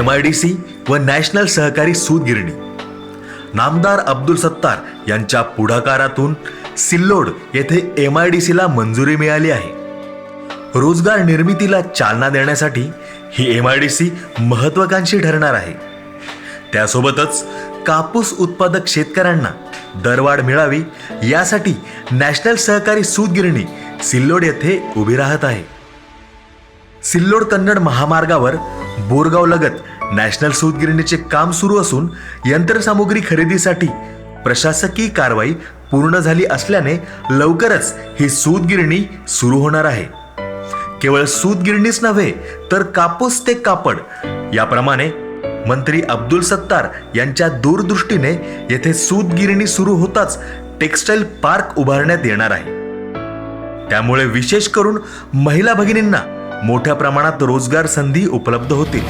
M I D C व national सहकारी सूत गिरणी. नामदार अब्दुल सत्तार यांच्या पुढाकारातून सिल्लोड येथे एम आय डी सीला मंजुरी मिळाली आहे. रोजगार निर्मितीला चालना देण्यासाठी ही एम आय डी सी महत्वाकांक्षी ठरणार आहे. त्यासोबतच कापूस उत्पादक शेतकऱ्यांना दरवाढ मिळावी यासाठी नॅशनल सहकारी सूत गिरणी सिल्लोड येथे उभी राहत आहे. सिल्लोड कन्नड महामार्गावर बोरगाव लगत नॅशनल सूतगिरणीचे काम सुरू असून यंत्रसामुग्री खरेदीसाठी प्रशासकीय कारवाई पूर्ण झाली असल्याने लवकरच ही सूतगिरणी सुरू होणार आहे. केवळ सूतगिरणीच नव्हे तर कापूस ते कापड याप्रमाणे मंत्री अब्दुल सत्तार यांच्या दूरदृष्टीने येथे सूतगिरणी सुरू होताच टेक्स्टाईल पार्क उभारण्यात येणार आहे. त्यामुळे विशेष करून महिला भगिनींना मोठ्या प्रमाणात रोजगार संधी उपलब्ध होतील.